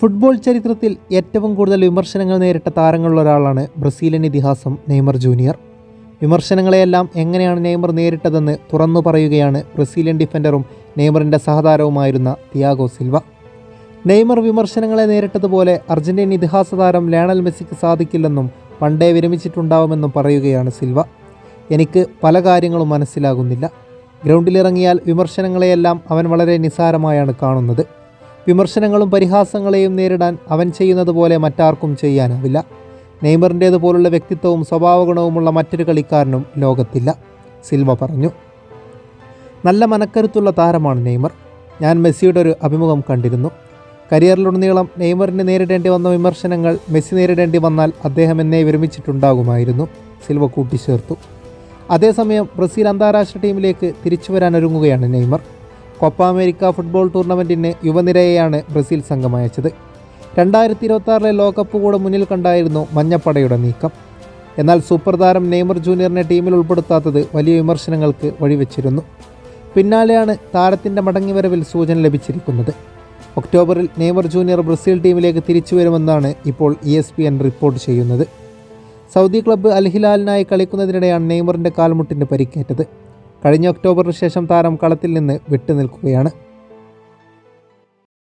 Football ചരിത്രത്തിൽ ഏറ്റവും കൂടുതൽ വിമർശനങ്ങൾ നേരിട്ട താരങ്ങളിലൊരാളാണ് ബ്രസീലിയൻ ഇതിഹാസം നെയ്മർ ജൂനിയർ. വിമർശനങ്ങളെയെല്ലാം എങ്ങനെയാണ് നെയ്മർ നേരിട്ടതെന്ന് തുറന്നു പറയുകയാണ് ബ്രസീലിയൻ ഡിഫൻഡറും നെയ്മറിന്റെ സഹതാരവുമായിരുന്ന തിയാഗോ സിൽവ. നെയ്മർ വിമർശനങ്ങളെ നേരിട്ടതുപോലെ അർജന്റീൻ ഇതിഹാസ താരം ലയണൽ മെസ്സിക്ക് സാധിക്കില്ലെന്നും പണ്ടേ വിരമിച്ചിട്ടുണ്ടാവുമെന്നും പറയുകയാണ് സിൽവ. എനിക്ക് പല കാര്യങ്ങളും മനസ്സിലാകുന്നില്ല. ഗ്രൗണ്ടിലിറങ്ങിയാൽ വിമർശനങ്ങളെയെല്ലാം അവൻ വളരെ നിസ്സാരമായാണ് കാണുന്നത്. വിമർശനങ്ങളും പരിഹാസങ്ങളെയും നേരിടാൻ അവൻ ചെയ്യുന്നത് പോലെ മറ്റാർക്കും ചെയ്യാനാവില്ല. നെയ്മറിന്റേതുപോലുള്ള വ്യക്തിത്വവും സ്വഭാവഗുണവുമുള്ള മറ്റൊരു കളിക്കാരനും ലോകത്തില്ല സിൽവ പറഞ്ഞു. നല്ല മനക്കരുത്തുള്ള താരമാണ് നെയ്മർ. ഞാൻ മെസ്സിയുടെ ഒരു അഭിമുഖം കണ്ടിരുന്നു. കരിയറിലുടനീളം നെയ്മറിന് നേരിടേണ്ടി വന്ന വിമർശനങ്ങൾ മെസ്സി നേരിടേണ്ടി വന്നാൽ അദ്ദേഹം എന്നെ വിരമിച്ചിട്ടുണ്ടാകുമായിരുന്നു സിൽവ കൂട്ടിച്ചേർത്തു. അതേസമയം ബ്രസീൽ അന്താരാഷ്ട്ര ടീമിലേക്ക് തിരിച്ചു വരാനൊരുങ്ങുകയാണ് നെയ്മർ. കൊപ്പ അമേരിക്ക ഫുട്ബോൾ ടൂർണമെന്റിന് യുവനിരയെയാണ് ബ്രസീൽ സംഘം അയച്ചത്. രണ്ടായിരത്തി ഇരുപത്തി ലോകകപ്പ് കൂടെ മുന്നിൽ കണ്ടായിരുന്നു മഞ്ഞപ്പടയുടെ നീക്കം. എന്നാൽ സൂപ്പർ താരം നെയ്മർ ജൂനിയറിനെ ടീമിൽ ഉൾപ്പെടുത്താത്തത് വലിയ വിമർശനങ്ങൾക്ക് വഴിവെച്ചിരുന്നു. പിന്നാലെയാണ് താരത്തിന്റെ മടങ്ങിവരവിൽ സൂചന ലഭിച്ചിരിക്കുന്നത്. ഒക്ടോബറിൽ നെയ്മർ ജൂനിയർ ബ്രസീൽ ടീമിലേക്ക് തിരിച്ചു വരുമെന്നാണ് ഇപ്പോൾ E S P N report ചെയ്യുന്നത്. സൗദി ക്ലബ്ബ് അൽഹിലാലിനായി കളിക്കുന്നതിനിടെയാണ് നെയ്മറിന്റെ കാൽമുട്ടിന് പരിക്കേറ്റത്. കഴിഞ്ഞ ഒക്ടോബറിന് ശേഷം താരം കളത്തിൽ നിന്ന് വിട്ടുനിൽക്കുകയാണ്.